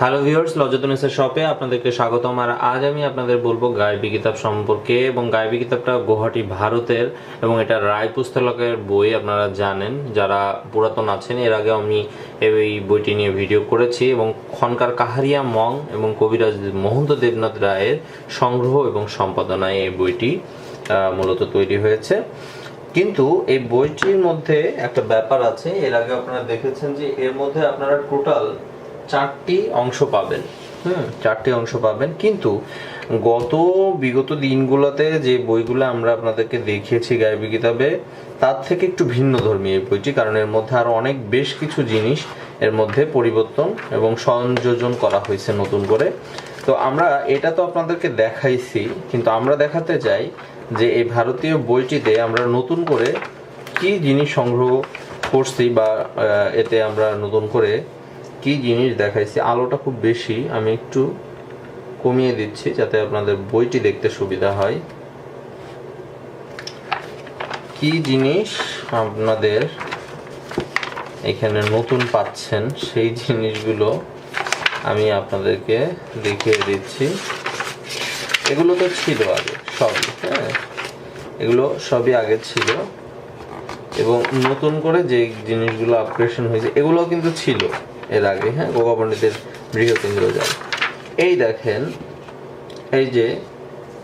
Hello viewers লজতুনিসের শপে আপনাদেরকে স্বাগতম। আর আজ আমি আপনাদের বলব গায়েবী কিতাব সম্পর্কে। এবং গায়েবী কিতাবটা গুয়াহাটি, ভারতের এবং এটা রায় পুস্তকের বই আপনারা জানেন। যারা পুরাতন আছেন, এর আগে আমি এই বইটি নিয়ে ভিডিও করেছি। এবং খনকার কাহারিয়া মং এবং কবিরাজ মহন্ত দেবনাথ রায়ের সংগ্রহ এবং সম্পাদনায় এই বইটি মূলত তৈরি হয়েছে। কিন্তু এই বইটির মধ্যে একটা ব্যাপার আছে। এর আগে আপনারা দেখেছেন যে এর মধ্যে আপনারা টোটাল চারটি অংশ পাবেন। হুম, চারটি অংশ পাবেন। কিন্তু গত বিগত দিনগুলোতে যে বইগুলো আমরা আপনাদেরকে দেখিয়েছি গায়েবী কিতাবে, তার থেকে একটু ভিন্ন ধর্মী এই বইটি, কারণ এর মধ্যে আরও অনেক বেশ কিছু জিনিস এর মধ্যে পরিবর্তন এবং সংযোজন করা হয়েছে নতুন করে। তো আমরা এটা তো আপনাদেরকে দেখাইছি, কিন্তু আমরা দেখাতে চাই যে এই ভারতীয় বইটিতে আমরা নতুন করে কি জিনিস সংগ্রহ করছি বা এতে আমরা নতুন করে কি জিনিস দেখাইছি? আলোটা খুব বেশি, আমি একটু কমিয়ে দিচ্ছি যাতে আপনাদের বইটি দেখতে সুবিধা হয়। কি জিনিস আপনাদের এখানে নতুন পাচ্ছেন? সেই জিনিসগুলো আমি আপনাদেরকে দেখিয়ে দিচ্ছি। এগুলো তো ছিল আগে, সবই হ্যাঁ? এগুলো সবই আগে ছিল। এবং নতুন করে যে জিনিসগুলো আপগ্রেশন হয়েছে এগুলো কিন্তু ছিল। এর আগে হ্যাঁ গোগা পণ্ডিতের বৃহৎ ইন্দ্রজাল এই দেখেন, এই যে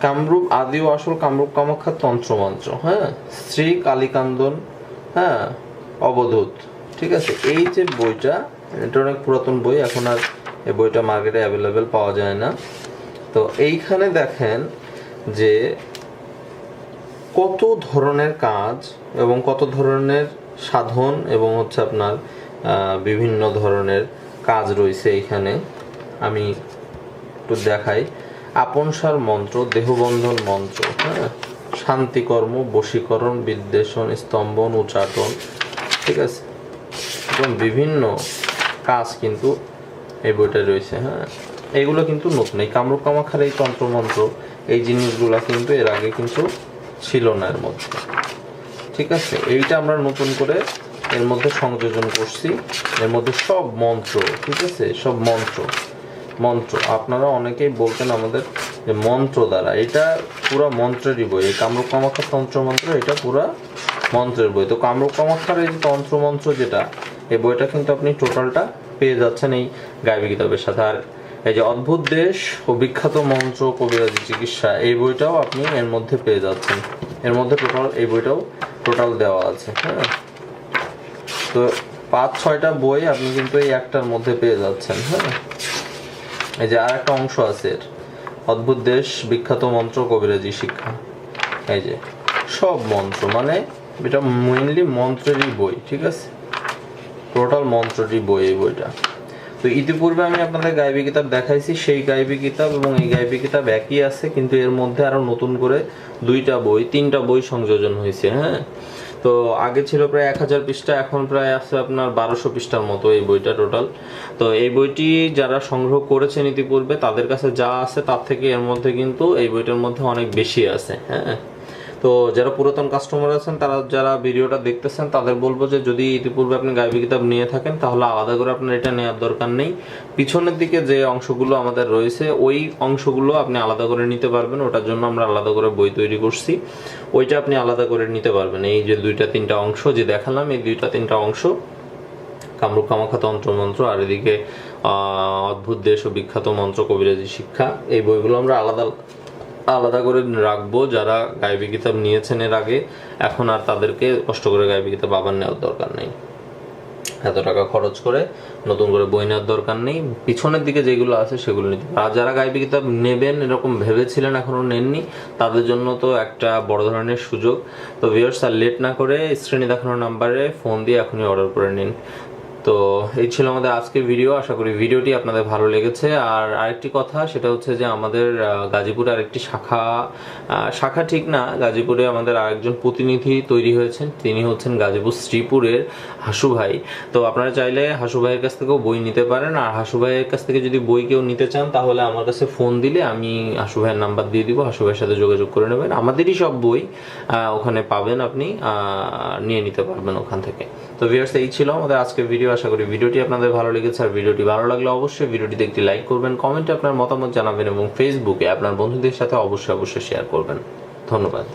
কামরূপ আদি ও আসল কামরূপ কামাখ্যা তন্ত্রমন্ত্র হ্যাঁ শ্রী কালীকান্দন হ্যাঁ অবধূত, ঠিক আছে? এই যে বইটা, এটা অনেক পুরাতন বই, এখন আর এই বইটা মার্কেটে অ্যাভেলেবেল পাওয়া যায় না। তো এইখানে দেখেন যে কত ধরনের কাজ এবং কত ধরনের সাধন এবং হচ্ছে আপনার বিভিন্ন ধরনের কাজ রয়েছে এখানে। আমি একটু দেখাই। আপনসার মন্ত্র, দেহবন্ধন মন্ত্র হ্যাঁ? শান্তিকর্ম, বশীকরণ, বিদ্বেষণ, স্তম্ভন উচ্চাটন ঠিক আছে? এবং বিভিন্ন কাজ কিন্তু এই বইটা রয়েছে হ্যাঁ? এইগুলো কিন্তু নতুন। এই কামরূপ কামাখার এই তন্ত্রমন্ত্র, এই জিনিসগুলো কিন্তু এর আগে কিন্তু ছিল না এর মধ্যে। ঠিক আছে? এইটা আমরা নতুন করে এর মধ্যে সংযোজন করছি। এর মধ্যে সব মন্ত্র, ঠিক আছে? সব মন্ত্র। মন্ত্র। আপনারা অনেকেই বলতেন আমাদের যে মন্ত্র দ্বারা। এটা পুরো মন্ত্রেরই বই। এই কামরূপ কামাখ্যার তন্ত্র মন্ত্র, এটা পুরা মন্ত্রের বই। তো কামরূপ কামাখ্যার এই তন্ত্র মন্ত্র যেটা, এই বইটা কিন্তু আপনি টোটালটা পেয়ে যাচ্ছেন এই গায়বী কিতাবের সাথে। আর এই যে অদ্ভুত দেশ ও বিখ্যাত মন্ত্র কবিরাজি চিকিৎসা, এই বইটাও আপনি এর মধ্যে পেয়ে যাচ্ছেন। এর মধ্যে টোটাল, এই বইটাও টোটাল দেওয়া আছে হ্যাঁ? তো পাঁচ, ছয়টা বই আপনি কিন্তু এই একটার মধ্যে পেয়ে যাচ্ছেন হ্যাঁ? এই যে আর একটা অংশ আছে এর। অদ্ভুত দেশ, বিখ্যাত মন্ত্র, কবিরাজি শিক্ষা। এই যে, সব মন্ত্র মানে এটা মেইনলি মন্ত্রেরই বই, ঠিক আছে? টোটাল মন্ত্রটি বই এই বইটা। তো ইতিপূর্বে আমি আপনাদের গাইবী কিতাব দেখাইছি, সেই গাইবী কিতাব এবং এই গাইবী কিতাব একই আছে, কিন্তু এর মধ্যে আরও নতুন করে দুইটা বই, তিনটা বই সংযোজন হয়েছে হ্যাঁ? তো আগে ছিল প্রায় এক হাজার পৃষ্ঠা, এখন প্রায় আছে আপনার বারোশো পৃষ্ঠার মতো এই বইটা টোটাল তো এই বইটি যারা সংগ্রহ করেছেন ইতিপূর্বে, তাদের কাছে যা আছে তার থেকে এর মধ্যে কিন্তু এই বইটার মধ্যে অনেক বেশি আছে হ্যাঁ। তো যারা পুরাতন কাস্টমার আছেন, তারা যারা ভিডিওটা দেখতেছেন, তাদের বলব যে যদি ইতিপূর্বে আপনি গাইবী কিতাব নিয়ে থাকেন, তাহলে আলাদা করে আপনার এটা নেওয়ার দরকার নেই। পিছনের দিকে যে অংশগুলো আমাদের রয়েছে, ওই অংশগুলো আপনি আলাদা করে নিতে পারবেন। ওটার জন্য আমরা আলাদা করে বই তৈরি করছি। ওইটা আপনি আলাদা করে নিতে পারবেন। এই যে দুইটা, তিনটা অংশ যে দেখালাম, এই দুইটা, তিনটা অংশ, কামরূপ কামাখ্যা তন্ত্র মন্ত্র, আর এদিকে অদ্ভুত দেশ ও বিখ্যাত মন্ত্র কবিরাজি শিক্ষা, এই বইগুলো আমরা আলাদা আলাদা করে রাখব যারা গাইবী কিতাব নিয়েছেন এর আগে। এখন আর তাদেরকে কষ্ট করে গাইবী কিতাব আবার নেওয়ার দরকার নেই। এত টাকা খরচ করে নতুন করে বই নেওয়ার দরকার নেই। পিছনের দিকে যেগুলো আছে সেগুলো নিতে আর যারা গাইবী কিতাব নেবেন, এরকম ভেবেছিলেন, এখনও নেননি, তাদের জন্য তো একটা বড় ধরনের সুযোগ। তো ভিউয়ার্স আর লেট না করে স্ক্রিনে দেখানো নাম্বারে ফোন দিয়ে এখনই অর্ডার করে নিন। তো এই ছিল আমাদের আজকের ভিডিও আশা করি ভিডিওটি আপনাদের ভালো লেগেছে। আর আরেকটি কথা, সেটা হচ্ছে যে আমাদের গাজীপুরে আরেকটি শাখা শাখা ঠিক না, গাজীপুরে আমাদের আরেকজন প্রতিনিধি তৈরি হয়েছেন, তিনি হচ্ছেন গাজীপুর শ্রীপুরের হাসু ভাই। তো আপনারা চাইলে হাসু ভাইয়ের কাছ থেকেও বই নিতে পারেন, আর হাসু ভাইয়ের কাছ থেকে যদি বই কেউ নিতে চান, তাহলে আমার কাছে ফোন দিলে আমি হাসু ভাইয়ের নাম্বার দিয়ে দিব, হাসু ভাইয়ের সাথে যোগাযোগ করে নেবেন। আমাদেরই সব বই ওখানে পাবেন আপনি নিয়ে নিতে পারবেন ওখান থেকে। তো ভিউয়ার্স এই ছিল আমাদের আজকের ভিডিও আশা করি ভিডিওটি আপনাদের ভালো লেগেছে। আর ভিডিওটি ভালো লাগলে অবশ্যই ভিডিওটিতে দেখতে লাইক করবেন কমেন্টে আপনার মতামত জানাবেন এবং ফেসবুকে আপনার বন্ধুদের সাথে অবশ্যই অবশ্যই শেয়ার করবেন। ধন্যবাদ।